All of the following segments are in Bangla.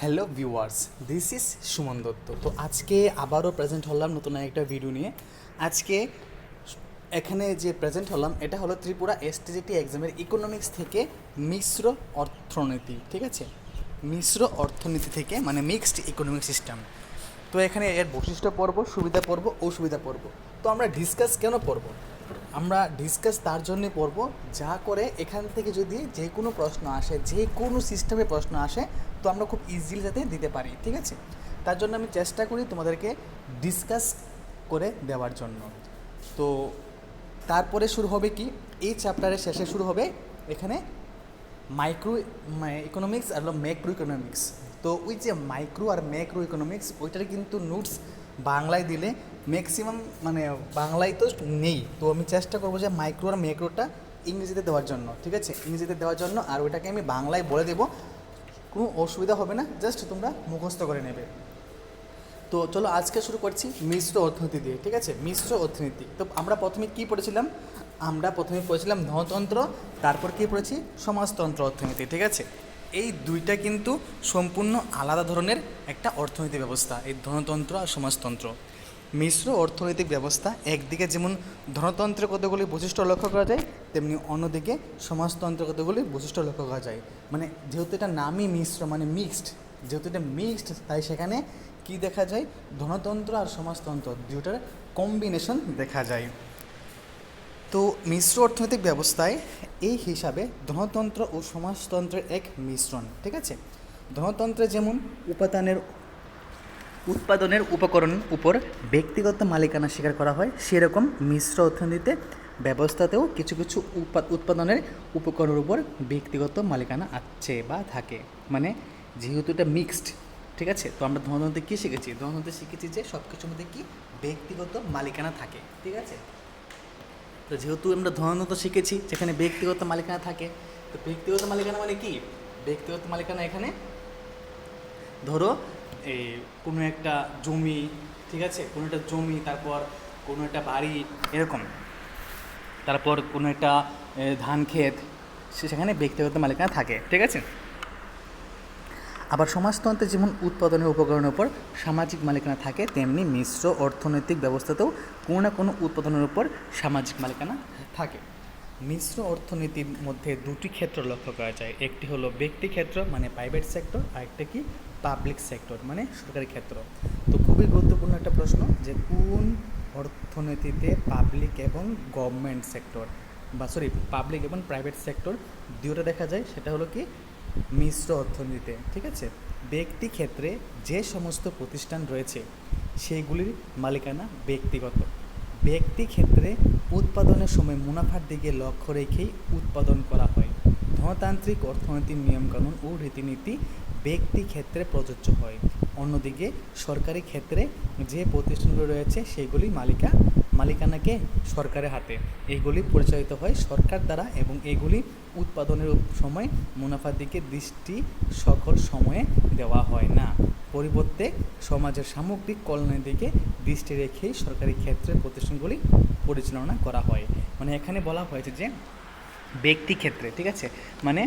Hello viewers this is Suman Dutta. তো আজকে আবারও প্রেজেন্ট হলাম নতুন একটা ভিডিও নিয়ে। আজকে এখানে যে প্রেজেন্ট হলাম, এটা হলো ত্রিপুরা এসটিজিটি এক্সামের ইকোনমিক্স থেকে মিশ্র অর্থনীতি, ঠিক আছে? মিশ্র অর্থনীতি থেকে মানে মিক্সড ইকোনমিক সিস্টেম তো এখানে এর বৈশিষ্ট্য পর্ব সুবিধা পর্ব অসুবিধা পর্ব তো আমরা ডিসকাস কেন পড়ব? আমরা ডিসকাস তার জন্যে পড়ব, যা করে এখান থেকে যদি যে কোনো প্রশ্ন আসে, যে কোনো সিস্টেমে প্রশ্ন আসে, তো আমরা খুব ইজিলি যাতে দিতে পারি, ঠিক আছে? তার জন্য আমি চেষ্টা করি তোমাদেরকে ডিসকাস করে দেওয়ার জন্য। তো তারপরে শুরু হবে কি? এই চ্যাপ্টারের শেষে শুরু হবে এখানে মাইক্রো ইকোনমিক্স আর হলো ম্যাক্রো ইকোনমিক্স তো ওই যে মাইক্রো আর ম্যাক্রো ইকোনমিক্স ওইটার কিন্তু নোটস বাংলায় দিলে ম্যাক্সিমাম মানে বাংলায় তো নেই। তো আমি চেষ্টা করব যে মাইক্রো আর ম্যাক্রোটা ইংরেজিতে দেওয়ার জন্য, ঠিক আছে? ইংরেজিতে দেওয়ার জন্য আর ওইটাকে আমি বাংলায় বলে দেবো। কোনো অসুবিধা হবে না জাস্ট তোমরা মুখস্থ করে নেবে। তো চলো আজকে শুরু করছি মিশ্র অর্থনীতি দিয়ে, ঠিক আছে? মিশ্র অর্থনীতি। তো আমরা প্রথমে কি পড়েছিলাম? আমরা প্রথমে পড়েছিলাম ধনতন্ত্র, তারপর কি পড়েছি? সমাজতন্ত্র অর্থনীতি, ঠিক আছে? এই দুইটা কিন্তু সম্পূর্ণ আলাদা ধরনের একটা অর্থনৈতিক ব্যবস্থা, এই ধনতন্ত্র আর সমাজতন্ত্র। মিশ্র অর্থনৈতিক ব্যবস্থা একদিকে যেমন ধনতন্ত্রের কতগুলি বৈশিষ্ট্য লক্ষ্য করা যায়, তেমনি অন্যদিকে সমাজতন্ত্রের কতগুলি বৈশিষ্ট্য লক্ষ্য করা যায়। মানে যেহেতু এটা নামই মিশ্র মানে মিক্সড যেহেতু এটা মিক্সড তাই সেখানে কি দেখা যায়? ধনতন্ত্র আর সমাজতন্ত্র দুটার কম্বিনেশন দেখা যায়। তো মিশ্র অর্থনৈতিক ব্যবস্থায় এই হিসাবে ধনতন্ত্র ও সমাজতন্ত্রের এক মিশ্রণ, ঠিক আছে? ধনতন্ত্রে যেমন উপাদানের উৎপাদনের উপকরণ উপর ব্যক্তিগত মালিকানা স্বীকার করা হয়, সেরকম মিশ্র অর্থনীতিতে ব্যবস্থাতেও কিছু কিছু উৎপা- উৎপাদনের উপকরণের উপর ব্যক্তিগত মালিকানা আছে বা থাকে। মানে যেহেতু এটা মিক্সড ঠিক আছে? তো আমরা ধনতন্ত্রে কী শিখেছি? ধনতন্ত্রে শিখেছি যে সব কিছুর মধ্যে কি? ব্যক্তিগত মালিকানা থাকে, ঠিক আছে? তো যেহেতু আমরা ধনতন্ত্র শিখেছি, যেখানে ব্যক্তিগত মালিকানা থাকে, তো ব্যক্তিগত মালিকানা মানে কি? ব্যক্তিগত মালিকানা এখানে ধরো এই কোনো একটা জমি, ঠিক আছে? কোনো একটা জমি, তারপর কোনো একটা বাড়ি, এরকম। তারপর কোনো একটা ধান ক্ষেত সেখানে ব্যক্তিগত মালিকানা থাকে, ঠিক আছে? আবার সমাজতন্ত্রে যেমন উৎপাদনের উপকরণের উপর সামাজিক মালিকানা থাকে, তেমনি মিশ্র অর্থনৈতিক ব্যবস্থাতেও কোনো না কোনো উৎপাদনের উপর সামাজিক মালিকানা থাকে। মিশ্র অর্থনীতির মধ্যে দুটি ক্ষেত্র লক্ষ্য করা যায়। একটি হলো ব্যক্তি ক্ষেত্র মানে প্রাইভেট সেক্টর আর একটা কি পাবলিক সেক্টর মানে সরকারি ক্ষেত্র। তো খুবই গুরুত্বপূর্ণ একটা প্রশ্ন যে কোন অর্থনীতিতে পাবলিক এবং গভর্নমেন্ট সেক্টর বা সরি পাবলিক এবং প্রাইভেট সেক্টর দুটো দেখা যায়, সেটা হলো কি মিশ্র অর্থনীতিতে, ঠিক আছে? ব্যক্তি ক্ষেত্রে যে সমস্ত প্রতিষ্ঠান রয়েছে, সেইগুলির মালিকানা ব্যক্তিগত। ব্যক্তি ক্ষেত্রে উৎপাদনের সময় মুনাফার দিকে লক্ষ্য রেখেই উৎপাদন করা হয়। ধনতান্ত্রিক অর্থনৈতিক নিয়মকানুন ও রীতিনীতি ব্যক্তি ক্ষেত্রে প্রযোজ্য হয়। অন্যদিকে সরকারি ক্ষেত্রে যে প্রতিষ্ঠানগুলো রয়েছে সেগুলি মালিকা মালিকানাকে সরকারের হাতে। এইগুলি পরিচালিত হয় সরকার দ্বারা এবং এগুলি উৎপাদনের সময় মুনাফার দিকে দৃষ্টি সকল সময়ে দেওয়া হয় না। পরিবর্তে সমাজের সামগ্রিক কল্যাণের দিকে দৃষ্টি রেখেই সরকারি ক্ষেত্রে প্রতিষ্ঠানগুলি পরিচালনা করা হয়। মানে এখানে বলা হয়েছে যে ব্যক্তি ক্ষেত্রে, ঠিক আছে? মানে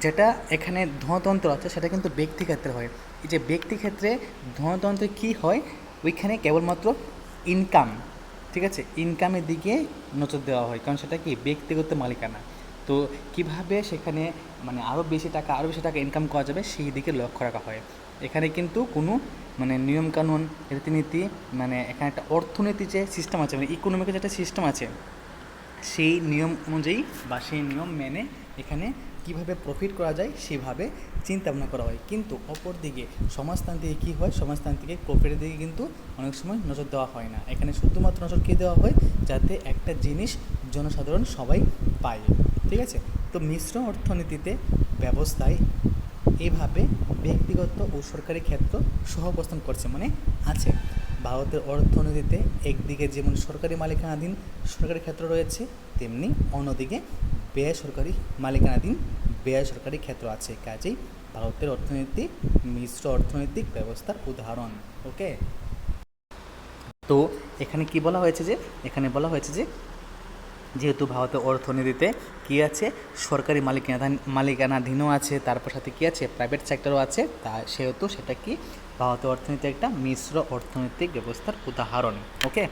যেটা এখানে ধনতন্ত্র আছে সেটা কিন্তু ব্যক্তি ক্ষেত্রে হয়। এই যে ব্যক্তি ক্ষেত্রে ধনতন্ত্রে কী হয়? ওইখানে কেবলমাত্র ইনকাম ঠিক আছে? ইনকামের দিকে নজর দেওয়া হয়। কারণ সেটা কি? ব্যক্তিগত মালিকানা। তো কীভাবে সেখানে মানে আরও বেশি টাকা আরও বেশি টাকা ইনকাম করা যাবে সেই দিকে লক্ষ্য রাখা হয়। এখানে কিন্তু কোনো মানে নিয়মকানুন, রীতিনীতি মানে এখানে একটা অর্থনীতি যে সিস্টেম আছে মানে ইকোনমিকের যেটা সিস্টেম আছে, সেই নিয়ম অনুযায়ী বা সেই নিয়ম মেনে এখানে কীভাবে প্রফিট করা যায় সেভাবে চিন্তা ভাবনা করা হয়। কিন্তু অপরদিকে সমাজতান্ত্রিকে কী হয়? সমাজতান্ত্রিকে প্রফিটের দিকে কিন্তু অনেক সময় নজর দেওয়া হয় না। এখানে শুধুমাত্র নজর কী দেওয়া হয়? যাতে একটা জিনিস জনসাধারণ সবাই পায়। ঠিক আছে? তো মিশ্র অর্থনীতিতে ব্যবস্থায় এভাবে ব্যক্তিগত ও সরকারি ক্ষেত্র সহ অবস্থান করছে মানে আছে। ভারতের অর্থনীতিতে একদিকে যেমন সরকারি মালিকানাধীন সরকারি ক্ষেত্র রয়েছে, তেমনি অন্যদিকে বেসরকারি মালিকানাধীন বেসরকারি ক্ষেত্র আছে, কাজেই ভারতের অর্থনীতি, মিশ্র অর্থনৈতিক ব্যবস্থার উদাহরণ ওকে তো এখানে কি বলা হয়েছে যে, এখানে বলা হয়েছে যে, যেহেতু ভারতের অর্থনীতিতে কি আছে, সরকারি মালিকানা মালিকানাধীনও আছে, তারপর সাথে কী আছে প্রাইভেট সেক্টরও আছে, তা সেহেতু সেটা কি, ভারতের অর্থনীতি একটা মিশ্র অর্থনৈতিক ব্যবস্থার উদাহরণ ওকে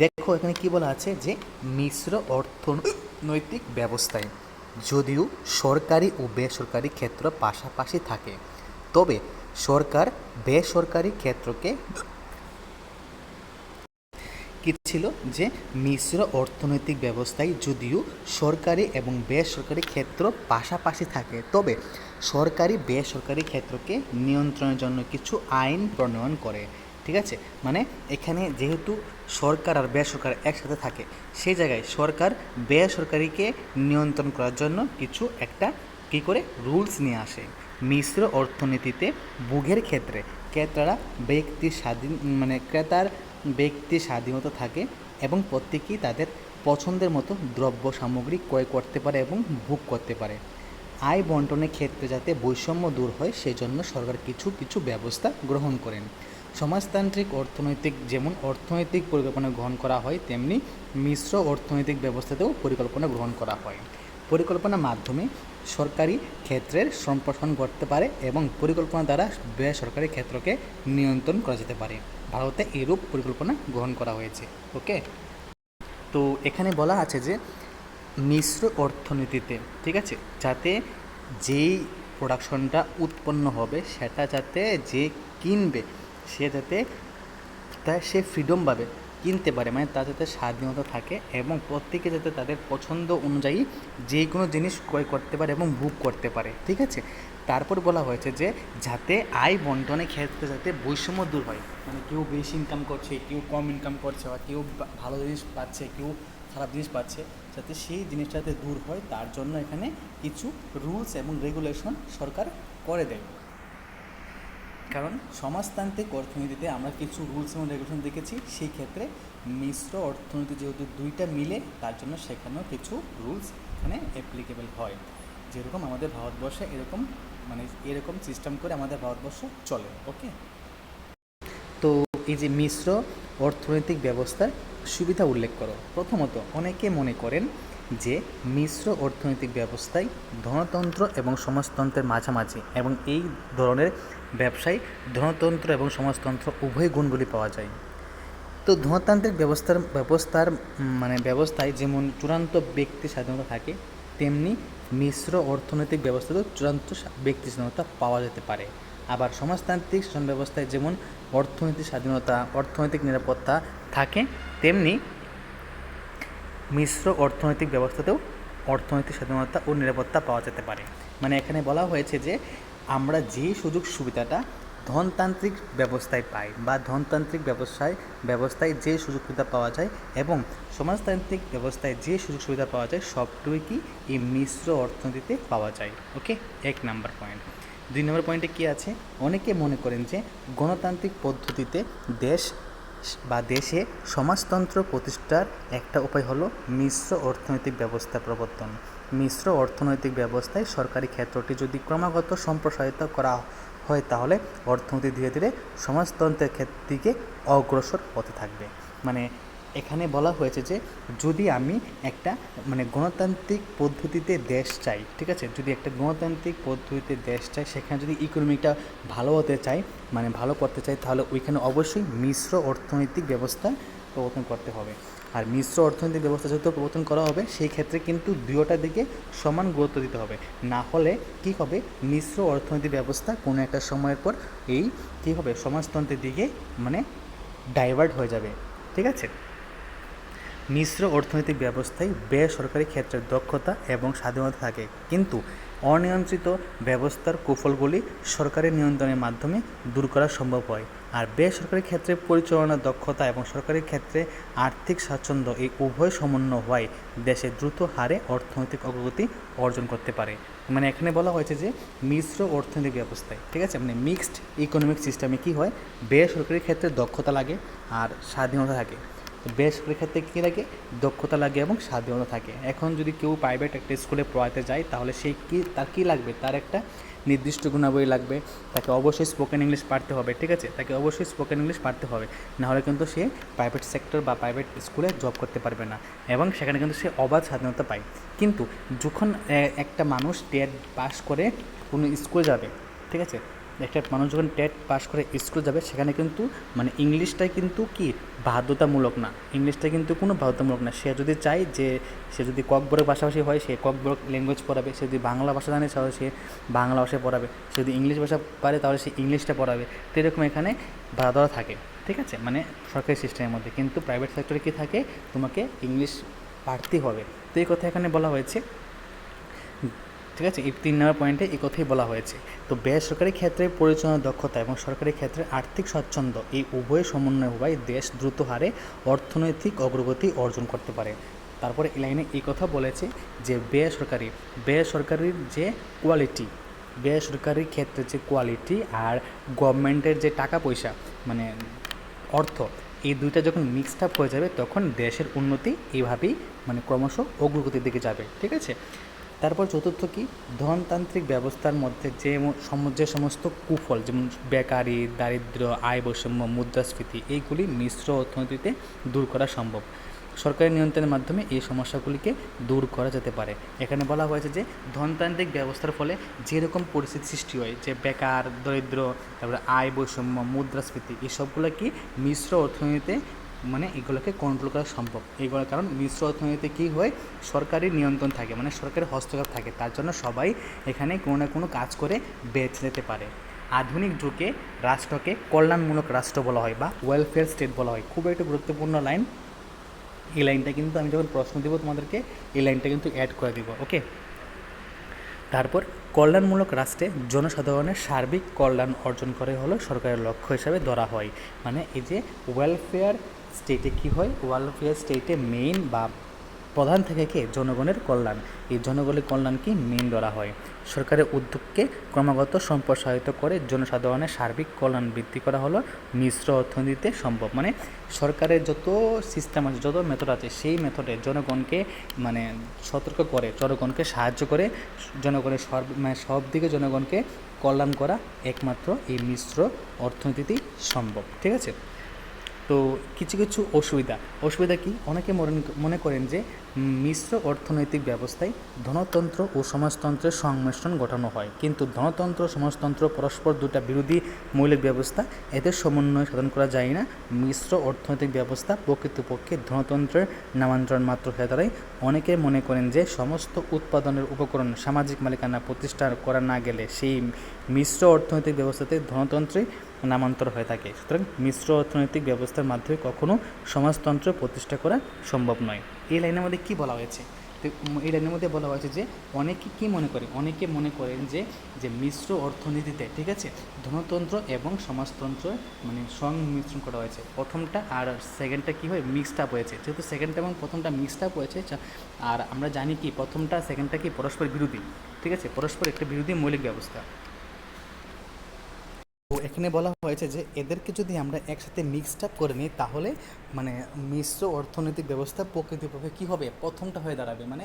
দেখো এখানে কি বলা আছে যে, মিশ্র অর্থনৈতিক ব্যবস্থায়, যদিও সরকারি ও বেসরকারি ক্ষেত্র পাশাপাশি থাকে, তবে সরকার বেসরকারি ক্ষেত্রকে কি ছিল যে মিশ্র অর্থনৈতিক ব্যবস্থায় যদিও সরকারি এবং বেসরকারি ক্ষেত্র পাশাপাশি থাকে, তবে সরকারি বেসরকারি ক্ষেত্রকে নিয়ন্ত্রণের জন্য কিছু আইন প্রণয়ন করে। ঠিক আছে? মানে এখানে যেহেতু সরকার আর বেসরকার একসাথে থাকে, সেই জায়গায় সরকার বেসরকারিকে নিয়ন্ত্রণ করার জন্য কিছু একটা কী করে? রুলস নিয়ে আসে। মিশ্র অর্থনীতিতে ভোগের ক্ষেত্রে ক্রেতারা ব্যক্তি স্বাধীন মানে ক্রেতার ব্যক্তি স্বাধীনতা থাকে এবং প্রত্যেকেই তাদের পছন্দের মতো দ্রব্য সামগ্রী ক্রয় করতে পারে এবং ভোগ করতে পারে। আয় বন্টনের ক্ষেত্রে যাতে বৈষম্য দূর হয়, সেজন্য সরকার কিছু কিছু ব্যবস্থা গ্রহণ করেন। সমাজতান্ত্রিক অর্থনৈতিক, যেমন অর্থনৈতিক পরিকল্পনা গ্রহণ করা হয়, তেমনি মিশ্র অর্থনৈতিক ব্যবস্থাতেও পরিকল্পনা গ্রহণ করা হয়। পরিকল্পনার মাধ্যমে সরকারি ক্ষেত্রের সম্প্রসারণ করতে পারে এবং পরিকল্পনা দ্বারা বেসরকারি ক্ষেত্রকে নিয়ন্ত্রণ করা যেতে পারে। ভারতে এরূপ পরিকল্পনা গ্রহণ করা হয়েছে। ওকে? তো এখানে বলা আছে যে, মিশ্র অর্থনীতিতে, ঠিক আছে? যাতে যেই প্রোডাকশনটা উৎপন্ন হবে, সেটা যাতে যে কিনবে সে যাতে তা সে ফ্রিডম পাবে, কিনতে পারে মানে তার যাতে স্বাধীনতা থাকে এবং প্রত্যেকে যাতে তাদের পছন্দ অনুযায়ী যে কোনো জিনিস ক্রয় করতে পারে এবং বুক করতে পারে, ঠিক আছে? তারপর বলা হয়েছে যে যাতে আয় বন্টনের ক্ষেত্রে যাতে বৈষম্য দূর হয় মানে কেউ বেশি ইনকাম করছে, কেউ কম ইনকাম করছে, বা কেউ ভালো জিনিস পাচ্ছে, কেউ খারাপ জিনিস পাচ্ছে, যাতে সেই জিনিসটাতে দূর হয়, তার জন্য এখানে কিছু রুলস এবং রেগুলেশন সরকার করে দেয়। কারণ সমাজতান্ত্রিক অর্থনীতিতে আমরা কিছু রুলস এবং রেগুলেশন দেখেছি, সেই ক্ষেত্রে মিশ্র অর্থনীতি যেহেতু দুইটা মিলে, তার জন্য সেখানেও কিছু রুলস এখানে অ্যাপ্লিকেবল হয়। যেরকম আমাদের ভারতবর্ষে এরকম মানে এরকম সিস্টেম করে আমাদের ভারতবর্ষ চলে ওকে তো এই যে মিশ্র অর্থনৈতিক ব্যবস্থার সুবিধা উল্লেখ করো। প্রথমত, অনেকে মনে করেন যে মিশ্র অর্থনৈতিক ব্যবস্থায় ধনতন্ত্র এবং সমাজতন্ত্রের মাঝামাঝি এবং এই ধরনের ব্যবসায় ধনতন্ত্র এবং সমাজতন্ত্র উভয় গুণগুলি পাওয়া যায়। তো ধনতান্ত্রিক ব্যবস্থার ব্যবস্থার মানে ব্যবস্থায় যেমন চূড়ান্ত ব্যক্তি স্বাধীনতা থাকে, তেমনি মিশ্র অর্থনৈতিক ব্যবস্থাতেও চূড়ান্ত ব্যক্তি স্বাধীনতা পাওয়া যেতে পারে। আবার সমাজতান্ত্রিক শাসন ব্যবস্থায় যেমন অর্থনৈতিক স্বাধীনতা, অর্থনৈতিক নিরাপত্তা থাকে, তেমনি মিশ্র অর্থনৈতিক ব্যবস্থাতেও অর্থনৈতিক স্বাধীনতা ও নিরাপত্তা পাওয়া যেতে পারে। মানে এখানে বলা হয়েছে যে, আমরা যে সুযোগ সুবিধাটা ধনতান্ত্রিক ব্যবস্থায় পাই বা ধনতান্ত্রিক ব্যবসায়, ব্যবস্থায় যে সুযোগ সুবিধা পাওয়া যায় এবং সমাজতান্ত্রিক ব্যবস্থায় যে সুযোগ সুবিধা পাওয়া যায়, সবটুকুই কি এই মিশ্র অর্থনীতিতে পাওয়া যায়? ওকে, এক নাম্বার পয়েন্ট। দুই নম্বর পয়েন্টে কী আছে? অনেকে মনে করেন যে, গণতান্ত্রিক পদ্ধতিতে দেশ বা দেশে সমাজতন্ত্র প্রতিষ্ঠার একটা উপায় হলো মিশ্র অর্থনৈতিক ব্যবস্থা প্রবর্তন। মিশ্র অর্থনৈতিক ব্যবস্থায় সরকারি ক্ষেত্রটি যদি ক্রমাগত সম্প্রসারিত করা হয়, তাহলে অর্থনীতি ধীরে ধীরে সমাজতন্ত্রের দিকে অগ্রসর হতে থাকবে। মানে এখানে বলা হয়েছে যে যদি আমি একটা মানে গণতান্ত্রিক পদ্ধতিতে দেশ চাই, ঠিক আছে? যদি একটা গণতান্ত্রিক পদ্ধতিতে দেশ চাই, সেখানে যদি ইকোনমিটা ভালো হতে চাই মানে ভালো করতে চাই, তাহলে ওইখানে অবশ্যই মিশ্র অর্থনৈতিক ব্যবস্থা প্রবর্তন করতে হবে। আর মিশ্র অর্থনৈতিক ব্যবস্থা যেহেতু প্রবর্তন করা হবে, সেই ক্ষেত্রে কিন্তু দুয়োটার দিকে সমান গুরুত্ব দিতে হবে। না হলে কী হবে? মিশ্র অর্থনৈতিক ব্যবস্থা কোনো একটা সময়ের পর এই কী হবে? সমাজতন্ত্রের দিকে মানে ডাইভার্ট হয়ে যাবে। ঠিক আছে? মিশ্র অর্থনৈতিক ব্যবস্থায় বেসরকারি ক্ষেত্রের দক্ষতা এবং স্বাধীনতা থাকে। কিন্তু অনিয়ন্ত্রিত ব্যবস্থার কুফলগুলি সরকারি নিয়ন্ত্রণের মাধ্যমে দূর করা সম্ভব হয়। আর বেসরকারি ক্ষেত্রে পরিচালনার দক্ষতা এবং সরকারি ক্ষেত্রে আর্থিক স্বাচ্ছন্দ্য এই উভয় সমন্বয় হওয়ায় দেশে দ্রুত হারে অর্থনৈতিক অগ্রগতি অর্জন করতে পারে। মানে এখানে বলা হয়েছে যে মিশ্র অর্থনৈতিক ব্যবস্থায়, ঠিক আছে? মানে মিক্সড ইকোনমিক সিস্টেমে কী হয়? বেসরকারি ক্ষেত্রে দক্ষতা লাগে আর স্বাধীনতা থাকে। তো বেসরকারি ক্ষেত্রে কী লাগে? দক্ষতা লাগে এবং স্বাধীনতা থাকে। এখন যদি কেউ প্রাইভেট একটা স্কুলে পড়াতে যায়, তাহলে সেই কী, তার কী লাগবে? তার একটা নির্দিষ্ট গুণাবলী লাগবে। তাকে অবশ্যই স্পোকেন ইংলিশ পারতে হবে, ঠিক আছে? তাকে অবশ্যই স্পোকেন ইংলিশ পারতে হবে। নাহলে কিন্তু সে প্রাইভেট সেক্টর বা প্রাইভেট স্কুলে জব করতে পারবে না এবং সেখানে কিন্তু সে অবাধ স্বাধীনতা পায়। কিন্তু যখন একটা মানুষ টেট পাস করে কোনো স্কুল যাবে, ঠিক আছে? একটা মানুষ যখন টেট পাস করে স্কুল যাবে, সেখানে কিন্তু মানে ইংলিশটাই কিন্তু কি? বাধ্যতামূলক না। ইংলিশটা কিন্তু কোনো বাধ্যতামূলক না। সে যদি চায় যে, সে যদি ককবরের পাশাপাশি হয়, সে ককবরক ল্যাঙ্গুয়েজ পড়াবে। সে যদি বাংলা ভাষা জানে, তাহলে সে বাংলা ভাষায় পড়াবে। সে যদি ইংলিশ ভাষা পারে, তাহলে সে ইংলিশটা পড়াবে। তো এরকম এখানে বাধা থাকে। ঠিক আছে? মানে সরকারি সিস্টেমের মধ্যে। কিন্তু প্রাইভেট সেক্টরে কী থাকে? তোমাকে ইংলিশ পারতেই হবে। তো এই কথা এখানে বলা হয়েছে। ঠিক আছে? এই তিন নম্বর পয়েন্টে এই কথাই বলা হয়েছে। তো বেসরকারি ক্ষেত্রে পরিচালনা দক্ষতা এবং সরকারি ক্ষেত্রে আর্থিক স্বচ্ছন্দ এই উভয় সমন্বয় হওয়ায় দেশ দ্রুত হারে অর্থনৈতিক অগ্রগতি অর্জন করতে পারে। তারপরে এই লাইনে এই কথা বলেছে যে বেসরকারি বেসরকারির যে কোয়ালিটি বেসরকারি ক্ষেত্রে যে কোয়ালিটি আর গভর্নমেন্টের যে টাকা পয়সা মানে অর্থ, এই দুইটা যখন মিক্সড আপ হয়ে যাবে তখন দেশের উন্নতি এইভাবেই মানে ক্রমশ অগ্রগতির দিকে যাবে। ঠিক আছে? তারপর চতুর্থ কি? ধনতান্ত্রিক ব্যবস্থার মধ্যে যে যে সমস্ত কুফল, যেমন বেকারি দারিদ্র্য আয় বৈষম্য, মুদ্রাস্ফীতি, এইগুলি মিশ্র অর্থনীতিতে দূর করা সম্ভব। সরকারি নিয়ন্ত্রণের মাধ্যমে এই সমস্যাগুলিকে দূর করা যেতে পারে। এখানে বলা হয়েছে যে, ধনতান্ত্রিক ব্যবস্থার ফলে যেরকম পরিস্থিতি সৃষ্টি হয়, যে বেকার, দরিদ্র, তারপরে আয় বৈষম্য, মুদ্রাস্ফীতি, এসবগুলো কি মিশ্র অর্থনীতিতে মানে এগুলোকে কন্ট্রোল করা সম্ভব। এইগুলোর কারণ মিশ্র অর্থনীতিতে কী হয়? সরকারি নিয়ন্ত্রণ থাকে মানে সরকারি হস্তক্ষেপ থাকে। তার জন্য সবাই এখানে কোনো না কোনো কাজ করে বেঁচে যেতে পারে। আধুনিক যুগে রাষ্ট্রকে কল্যাণমূলক রাষ্ট্র বলা হয় বা ওয়েলফেয়ার স্টেট বলা হয়। খুব একটা গুরুত্বপূর্ণ লাইন এই লাইনটা কিন্তু আমি যখন প্রশ্ন দেবো তোমাদেরকে, এই লাইনটা কিন্তু অ্যাড করে দিব ওকে তারপর কল্যাণমূলক রাষ্ট্রে জনসাধারণের সার্বিক কল্যাণ অর্জন করে হলো সরকারের লক্ষ্য হিসাবে ধরা হয়। মানে এই যে ওয়েলফেয়ার স্টেটে কী হয়? ওয়েলফেয়ার স্টেটে মেইন বা প্রধান থেকে কে? জনগণের কল্যাণ। এই জনগণের কল্যাণ কি? মেইন ধরা হয়। সরকারের উদ্যোগকে ক্রমাগত সম্প্রসারিত করে জনসাধারণের সার্বিক কল্যাণ বৃদ্ধি করা হলো। মিশ্র অর্থনীতিতে সম্ভব। মানে সরকারের যত সিস্টেম আছে, যত মেথড আছে, সেই মেথডে জনগণকে মানে সতর্ক করে, জনগণকে সাহায্য করে, জনগণের সব মানে সব দিকে জনগণকে কল্যাণ করা একমাত্র এই মিশ্র অর্থনীতিতেই সম্ভব। ঠিক আছে? তো কিছু কিছু অসুবিধা। অসুবিধা কি? অনেকে মনে- করেন যে মিশ্র অর্থনৈতিক ব্যবস্থায় ধনতন্ত্র ও সমাজতন্ত্রের সংমিশ্রণ ঘটানো হয়। কিন্তু ধনতন্ত্র, সমাজতন্ত্র, পরস্পর দুটা বিরোধী মৌলিক ব্যবস্থা এদের সমন্বয় সাধন করা যায় না। মিশ্র অর্থনৈতিক ব্যবস্থা প্রকৃতপক্ষে ধনতন্ত্রের নামান্তরণ মাত্র হয়ে দাঁড়ায়। অনেকে মনে করেন যে সমস্ত উৎপাদনের উপকরণ সামাজিক মালিকানা প্রতিষ্ঠা করা না গেলে সেই মিশ্র অর্থনৈতিক ব্যবস্থাতে ধনতন্ত্রে নামান্তর হয়ে থাকে। সুতরাং মিশ্র অর্থনৈতিক ব্যবস্থার মাধ্যমে কখনো সমাজতন্ত্র প্রতিষ্ঠা করা সম্ভব নয়। এই লাইনের মধ্যে কী বলা হয়েছে? এই লাইনের মধ্যে বলা হয়েছে যে, অনেকে কী মনে করে? অনেকে মনে করেন যে যে মিশ্র অর্থনীতিতে, ঠিক আছে? ধনতন্ত্র এবং সমাজতন্ত্র মানে সংমিশ্রণ করা হয়েছে। প্রথমটা আর সেকেন্ডটা কী হয়? মিক্সড আপ হয়েছে। যেহেতু সেকেন্ডটা এবং প্রথমটা মিক্সড আপ হয়েছে আর আমরা জানি কি, প্রথমটা সেকেন্ডটা কি পরস্পর বিরোধী? ঠিক আছে? পরস্পর একটা বিরোধী মৌলিক ব্যবস্থা। তো এখানে বলা হয়েছে যে এদেরকে যদি আমরা একসাথে মিক্সড আপ করে নিই, তাহলে মানে মিশ্র অর্থনৈতিক ব্যবস্থা প্রকৃতিপক্ষে কী হবে? প্রথমটা হয়ে দাঁড়াবে মানে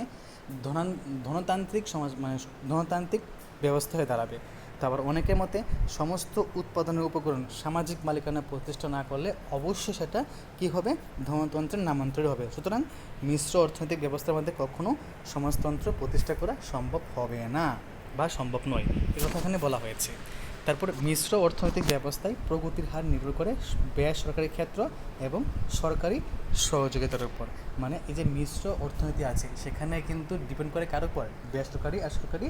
ধনান, ধনতান্ত্রিক সমাজ মানে ধনতান্ত্রিক ব্যবস্থা হয়ে দাঁড়াবে। তারপর অনেকের মতে সমস্ত উৎপাদনের উপকরণ সামাজিক মালিকানা প্রতিষ্ঠা না করলে অবশ্যই সেটা কী হবে? ধনতন্ত্রের নামান্তরিত হবে। সুতরাং মিশ্র অর্থনৈতিক ব্যবস্থার মধ্যে কখনো সমাজতন্ত্র প্রতিষ্ঠা করা সম্ভব হবে না বা সম্ভব নয়। এ কথা এখানে বলা হয়েছে। তারপর মিশ্র অর্থনৈতিক ব্যবস্থায় প্রগতির হার নির্ভর করে বেসরকারি ক্ষেত্র এবং সরকারি সহযোগিতার উপর। মানে এই যে মিশ্র অর্থনীতি আছে, সেখানে কিন্তু ডিপেন্ড করে কার উপর? বেসরকারি আর সরকারি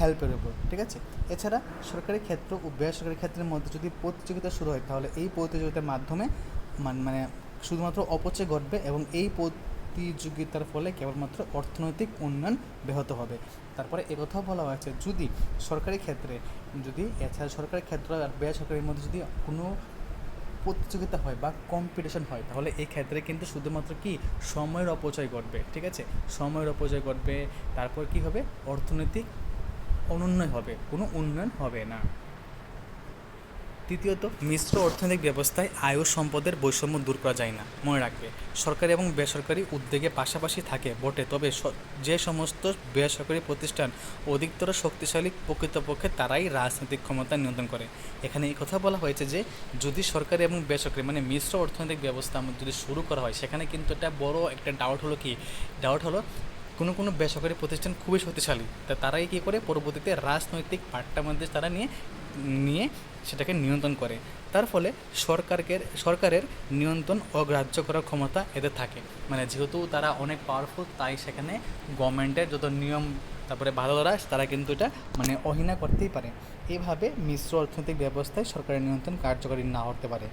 হেল্পের উপর, ঠিক আছে? এছাড়া সরকারি ক্ষেত্র ও বেসরকারি ক্ষেত্রের মধ্যে যদি প্রতিযোগিতা শুরু হয়, তাহলে এই প্রতিযোগিতার মাধ্যমে মানে শুধুমাত্র অপচয় ঘটবে এবং এই প্রতিযোগিতার ফলে কেবলমাত্র অর্থনৈতিক উন্নয়ন ব্যাহত হবে। তারপরে একথাও বলা হয়েছে, যদি সরকারি ক্ষেত্রে, যদি এছাড়া সরকারি ক্ষেত্র আর বেসরকারির মধ্যে যদি কোনো প্রতিযোগিতা হয় বা কম্পিটিশন হয়, তাহলে এই ক্ষেত্রে কিন্তু শুধুমাত্র কি সময়ের অপচয় ঘটবে, ঠিক আছে? সময়ের অপচয় ঘটবে, তারপর কি হবে? অর্থনৈতিক অনুন্নয় হবে, কোনো উন্নয়ন হবে না। তৃতীয়ত, মিশ্র অর্থনৈতিক ব্যবস্থায় আয় সম্পদের বৈষম্য দূর করা যায় না। মনে রাখবে, সরকারি এবং বেসরকারি উদ্যোগে পাশাপাশি থাকে, বটে। তবে যে সমস্ত বেসরকারি প্রতিষ্ঠান অধিকতর শক্তিশালী, প্রকৃতপক্ষে তারাই রাজনৈতিক ক্ষমতা নিয়ন্ত্রণ করে। এখানে এই কথা বলা হয়েছে যে, যদি সরকারি এবং বেসরকারি মানে মিশ্র অর্থনৈতিক ব্যবস্থা যদি শুরু করা হয়, সেখানে কিন্তু একটা বড় একটা ডাউট হলো কি? ডাউট হলো, কোনো কোনো বেসরকারি প্রতিষ্ঠান খুবই শক্তিশালী। তা তারাই কী করে? পরবর্তীতে রাজনৈতিক পাট্টা মধ্যে তারা নিয়ে নিয়ে সেটাকে নিয়ন্ত্রণ করে। তার ফলে সরকারকে, সরকারের নিয়ন্ত্রণ অগ্রাহ্য করার ক্ষমতা এদের থাকে। মানে যেহেতু তারা অনেক পাওয়ারফুল তাই সেখানে গভর্নমেন্টের যত নিয়ম, তারপরে ভালো ভালোরা তারা কিন্তু এটা মানে অহিনা করতেই পারে। এইভাবে মিশ্র অর্থনৈতিক ব্যবস্থায় সরকারের নিয়ন্ত্রণ কার্যকরী না হতে পারে।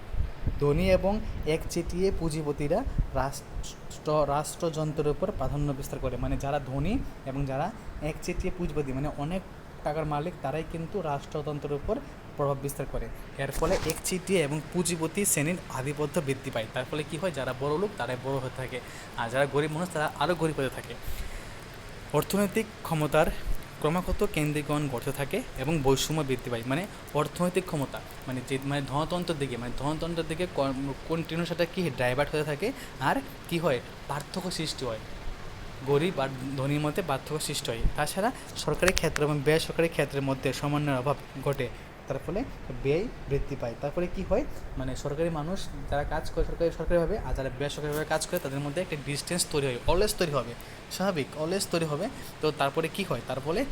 ধনী এবং একচেটিয়ে পুঁজিপতিরা রাষ্ট্র, রাষ্ট্রযন্ত্রের উপর প্রাধান্য বিস্তার করে। মানে যারা ধনী এবং যারা একচেটিয়ে পুঁজিপতি মানে অনেক টাকার মালিক, তারাই কিন্তু রাষ্ট্রতন্ত্রের উপর প্রভাব বিস্তার করে। এর ফলে একচেটিয়া এবং পুঁজিপতি শ্রেণির আধিপত্য বৃদ্ধি পায়। তার ফলে কী হয়, যারা বড় লোক তারাই বড় হতে থাকে, আর যারা গরিব মানুষ তারা আরও গরিব হতে থাকে। অর্থনৈতিক ক্ষমতার ক্রমাগত কেন্দ্রীকরণ ঘটতে থাকে এবং বৈষম্য বৃদ্ধি পায়। মানে অর্থনৈতিক ক্ষমতা মানে যে মানে ধনতন্ত্রের দিকে মানে ধনতন্ত্রের দিকে কন্টিনিউ সেটা কী ড্রাইভার্ট হতে থাকে, আর কি হয়, পার্থক্য সৃষ্টি হয়। গরিব আর ধনীর মধ্যে পার্থক্য সৃষ্টি হয়। তাছাড়া সরকারি ক্ষেত্র এবং বেসরকারি ক্ষেত্রের মধ্যে সমন্বয়ের অভাব ঘটে। তার ফলে ব্যয় বৃদ্ধি পায়। তারপরে কি হয়? মানে সরকারি মানুষ যারা কাজ করে, সরকারি সরকারিভাবে আর যারা বেসরকারিভাবে কাজ করে, তাদের মধ্যে একটা ডিস্টেন্স তৈরি হয়। অলওয়েজ তৈরি হবে। স্বাভাবিক অলওয়েজ তৈরি হবে। তো তারপরে কি হয়? তার ফলে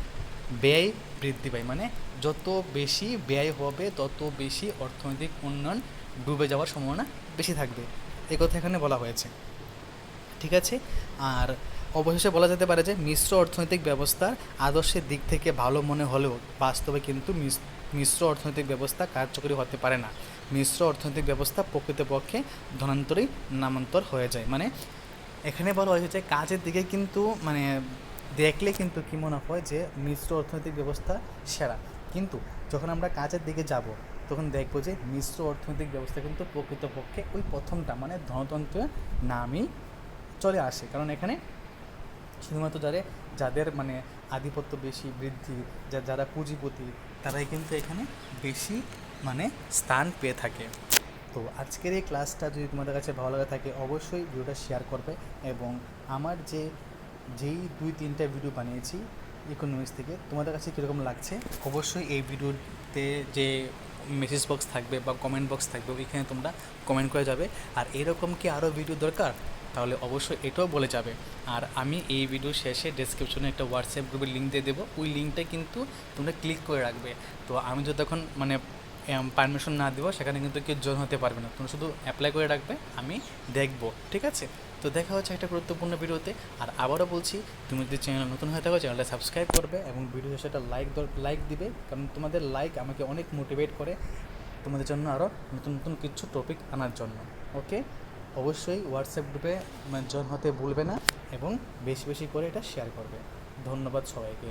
ব্যয় বৃদ্ধি পায়। মানে যত বেশি ব্যয় হবে, তত বেশি অর্থনৈতিক উন্নয়ন ডুবে যাওয়ার সম্ভাবনা বেশি থাকবে। এই কথা এখানে বলা হয়েছে। ঠিক আছে? আর অবশেষে বলা যেতে পারে যে মিশ্র অর্থনৈতিক ব্যবস্থার আদর্শের দিক থেকে ভালো মনে হলেও বাস্তবে কিন্তু মিশ্র অর্থনৈতিক ব্যবস্থা কার্যকরী হতে পারে না। মিশ্র অর্থনৈতিক ব্যবস্থা প্রকৃতপক্ষে ধনান্তরেই নামান্তর হয়ে যায়। মানে এখানে বলা হয়েছে যে কাজের দিকে কিন্তু মানে দেখলে কিন্তু কী মনে হয় যে মিশ্র অর্থনৈতিক ব্যবস্থা সেরা। কিন্তু যখন আমরা কাজের দিকে যাব, তখন দেখব যে মিশ্র অর্থনৈতিক ব্যবস্থা কিন্তু প্রকৃতপক্ষে ওই প্রথমটা মানে ধনতন্ত্রের নামই চলে আসে। কারণ এখানে শুধুমাত্র যারা যাদের মানে আধিপত্য বেশি, বৃদ্ধি, যা, যারা পুঁজিপতি, তারাই কিন্তু এখানে বেশি মানে স্থান পেয়ে থাকে। তো আজকের এই ক্লাসটা যদি তোমাদের কাছে ভালো লাগে থাকে, অবশ্যই ভিডিওটা শেয়ার করবে এবং আমার যে, যেই দুই, তিনটা ভিডিও বানিয়েছি ইকোনমিক্স থেকে, তোমাদের কাছে কীরকম লাগছে, অবশ্যই এই ভিডিওতে যে মেসেজ বক্স থাকবে বা কমেন্ট বক্স থাকবে, ওইখানে তোমরা কমেন্ট করে যাবে। আর এরকম কি আরও ভিডিও দরকার? তাহলে অবশ্যই এটাও বলে যাবে। আর আমি এই ভিডিও শেষে ডেসক্রিপশনে একটা হোয়াটসঅ্যাপ গ্রুপের লিঙ্ক দিয়ে দেবো। ওই লিঙ্কটা কিন্তু তোমরা ক্লিক করে রাখবে। তো আমি যতক্ষণ মানে পারমিশন না দেবো, সেখানে কিন্তু কেউ জয়েন হতে পারবে না। তুমি শুধু অ্যাপ্লাই করে রাখবে, আমি দেখব। ঠিক আছে? তো দেখা হচ্ছে একটা গুরুত্বপূর্ণ ভিডিওতে আর আবারও বলছি, তুমি যদি চ্যানেল নতুন হয়ে থাকো চ্যানেলটা সাবস্ক্রাইব করবে এবং ভিডিও একটা লাইক লাইক দিবে। কারণ তোমাদের লাইক আমাকে অনেক মোটিভেট করে তোমাদের জন্য আরও নতুন নতুন কিছু টপিক আনার জন্য। ওকে অবশ্যই হোয়াটসঅ্যাপ গ্রুপে জয়েন হতে ভুলবে না এবং বেশি বেশি করে এটা শেয়ার করবে। ধন্যবাদ সবাইকে।